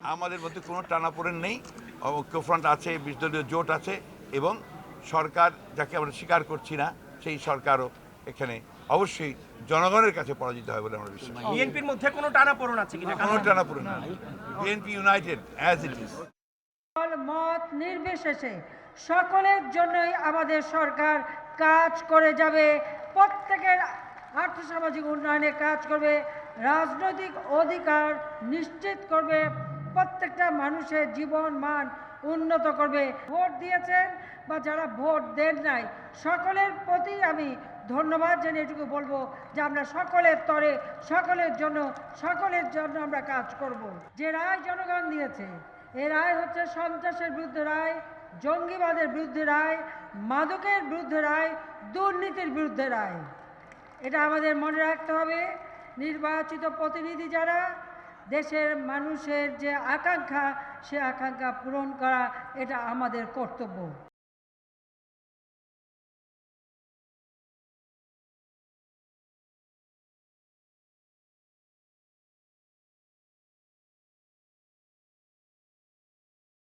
আমাদের মধ্যে কোনো টানাপোড়েন নেই। ঐক্যফ্রন্ট আছে বিশদলীয় জোট আছে এবং সরকার যাকে আমরা স্বীকার করছি না সেই সরকারও এখানে অবশ্যই জনগণের কাছে পরাজিত হয় বলে আমরা বিশ্বাস করি। বিএনপির মধ্যে কোনো টানাপোড়ন আছে কিনা? কোনো টানাপোড়েন নেই BNP united as it is মত নির্বিশেষে সকলের জন্যই আমাদের সরকার কাজ করে যাবে। প্রত্যেকের আর্থসামাজিক উন্নয়নে কাজ করবে। রাজনৈতিক অধিকার নিশ্চিত করবে। প্রত্যেকটা মানুষের জীবন মান উন্নত করবে। ভোট দিয়েছেন বা যারা ভোট দেন নাই, সকলের প্রতি আমি ধন্যবাদ জানিয়ে এটুকু বলব যে আমরা সকলের তরে, সকলের জন্য সকলের জন্য আমরা কাজ করব। যে রায় জনগণ দিয়েছে, এ রায় হচ্ছে সন্ত্রাসের বিরুদ্ধে রায়, জঙ্গিবাদের বিরুদ্ধে রায়, মাদকের বিরুদ্ধে রায়, দুর্নীতির বিরুদ্ধে রায়। এটা আমাদের মনে রাখতে হবে। নির্বাচিত প্রতিনিধি যারা দেশের মানুষের যে আকাঙ্ক্ষা সে আকাঙ্ক্ষা পূরণ করা এটা আমাদের কর্তব্য।